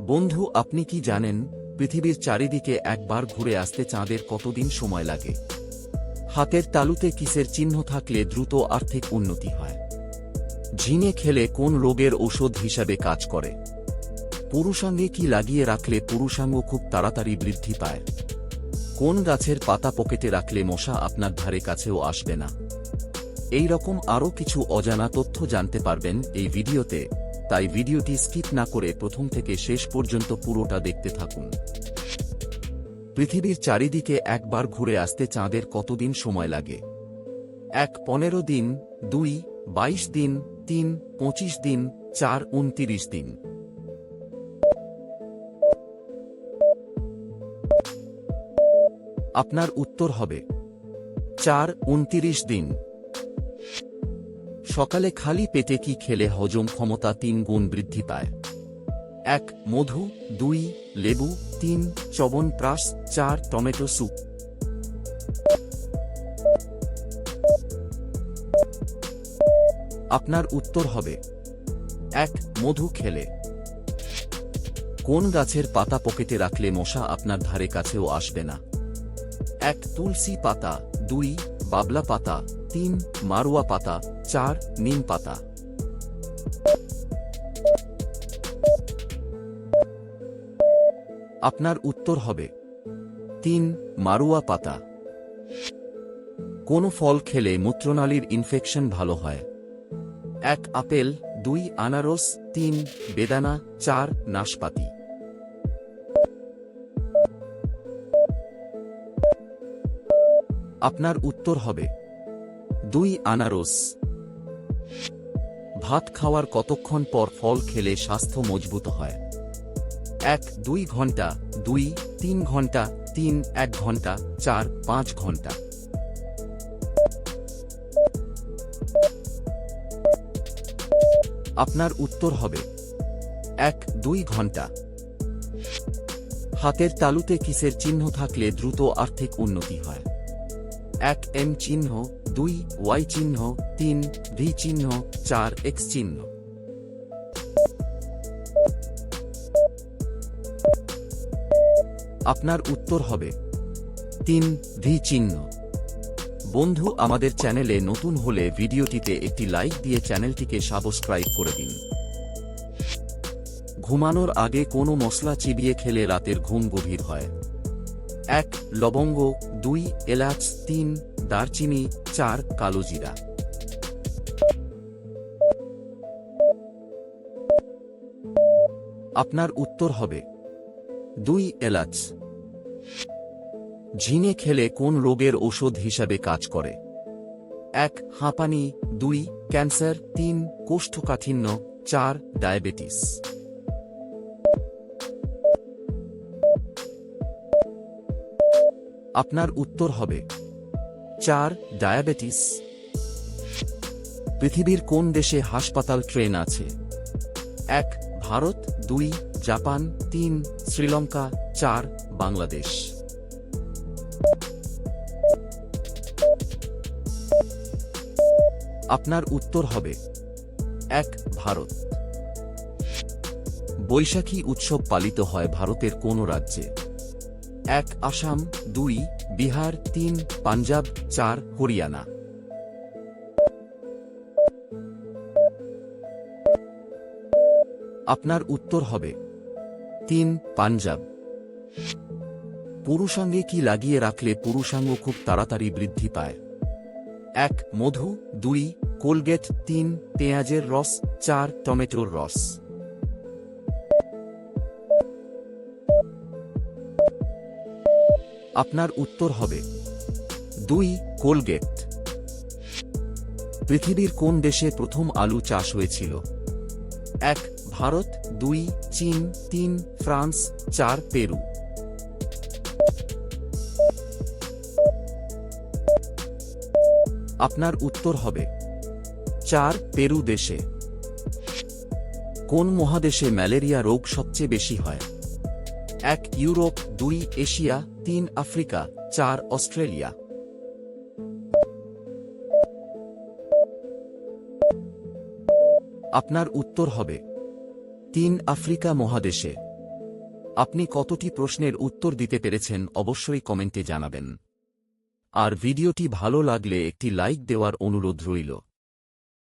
বন্ধু, আপনি কি জানেন, পৃথিবীর চারিদিকে একবার ঘুরে আসতে চাঁদের কতদিন সময় লাগে? হাতের তালুতে কিসের চিহ্ন থাকলে দ্রুত আর্থিক উন্নতি হয়? ঝিঙে খেলে কোন রোগের ঔষধ হিসাবে কাজ করে? পুরুষাঙ্গে কি লাগিয়ে রাখলে পুরুষাঙ্গ খুব তাড়াতাড়ি বৃদ্ধি পায়? কোন গাছের পাতা পকেটে রাখলে মশা আপনার ধারে কাছেও আসবে না? এই রকম আরও কিছু অজানা তথ্য জানতে পারবেন এই ভিডিওতে। তাই ভিডিওটি স্কিপ না করে প্রথম থেকে শেষ পর্যন্ত পুরোটা দেখতে থাকুন। পৃথিবীর চারিদিকে একবার ঘুরে আসতে চাঁদের কতদিন সময় লাগে? এক পনেরো দিন, দুই, বাইশ দিন, তিন, পঁচিশ দিন, চার, উনতিরিশ দিন। আপনার উত্তর হবে। চার, উনতিরিশ দিন। সকালে খালি পেটে কি খেলে হজম ক্ষমতা তিন গুণ বৃদ্ধি পায়? এক, মধু, দুই, লেবু, তিন চবনপ্রাশ চার, টমেটো স্যুপ। আপনার উত্তর হবে। এক, মধু খেলে। কোন গাছের পাতা পকেটে রাখলে মশা আপনার ধারে কাছেও আসবে না? এক, তুলসী পাতা। দুই, বাবলা পাতা। তিন মারুয়া পাতা, চার, নিম পাতা। আপনার উত্তর হবে। তিন মারুয়া পাতা। কোন ফল খেলে মূত্রনালীর ইনফেকশন ভালো হয়। এক, আপেল, দুই, আনারস, তিন, বেদানা, চার, নাশপাতি। আপনার উত্তর হবে। দুই আনারস। ভাত খাওয়ার কতক্ষণ পর ফল খেলে স্বাস্থ্য মজবুত হয়? এক, দুই ঘণ্টা, দুই, তিন ঘণ্টা, তিন, এক ঘণ্টা, চার, পাঁচ ঘণ্টা। আপনার উত্তর হবে। এক, দুই ঘণ্টা। হাতের তালুতে কিসের চিহ্ন থাকলে দ্রুত আর্থিক উন্নতি হয়। এক এম চিহ্ন, দুই ওয়াই চিহ্ন, তিন ভি চিহ্ন, চার এক্স চিহ্ন। আপনার উত্তর হবে, তিন ভি চিহ্ন। বন্ধু, আমাদের চ্যানেলে নতুন হলে ভিডিওটিতে একটি লাইক দিয়ে চ্যানেলটিকে সাবস্ক্রাইব করে দিন। ঘুমানোর আগে কোনো মশলা চিবিয়ে খেলে রাতের ঘুম গভীর হয়। এক, লবঙ্গ, দুই, এলাচ, তিন, দারচিনি, চার কালোজিরা আপনার উত্তর হবে, দুই, এলাচ। ঝিঙে খেলে কোন রোগের ঔষধ হিসাবে কাজ করে? এক, হাঁপানি, দুই, ক্যান্সার, তিন, কোষ্ঠকাঠিন্য, চার, ডায়াবেটিস। আপনার উত্তর হবে। চার, ডায়াবেটিস। পৃথিবীর কোন দেশে হাসপাতাল ট্রেন আছে? এক, ভারত। দুই, জাপান। তিন, শ্রীলঙ্কা। চার, বাংলাদেশ। আপনার উত্তর হবে। এক, ভারত। বৈশাখী উৎসব পালিত হয় ভারতের কোন রাজ্যে? এক আসাম, দুই বিহার, তিন পাঞ্জাব, চার হরিয়ানা। আপনার উত্তর হবে, তিন পাঞ্জাব। পুরুষাঙ্গে কি লাগিয়ে রাখলে পুরুষাঙ্গ খুব তাড়াতাড়ি বৃদ্ধি পায়? এক, মধু। দুই, কোলগেট। তিন, পেঁয়াজের রস। চার, টমেটোর রস। আপনার উত্তর হবে। দুই, কোলগেট। পৃথিবীর কোন দেশে প্রথম আলু চাষ হয়েছিল? এক, ভারত, দুই, চীন, তিন, ফ্রান্স, চার, পেরু। আপনার উত্তর হবে। চার, পেরু দেশে। কোন মহাদেশে ম্যালেরিয়া রোগ সবচেয়ে বেশি হয়? এক ইউরোপ, দুই এশিয়া, তিন আফ্রিকা, চার অস্ট্রেলিয়া। আপনার উত্তর হবে, তিন আফ্রিকা মহাদেশে। আপনি কতটি প্রশ্নের উত্তর দিতে পেরেছেন অবশ্যই কমেন্টে জানাবেন। আর ভিডিওটি ভালো লাগলে একটি লাইক দেওয়ার অনুরোধ রইল।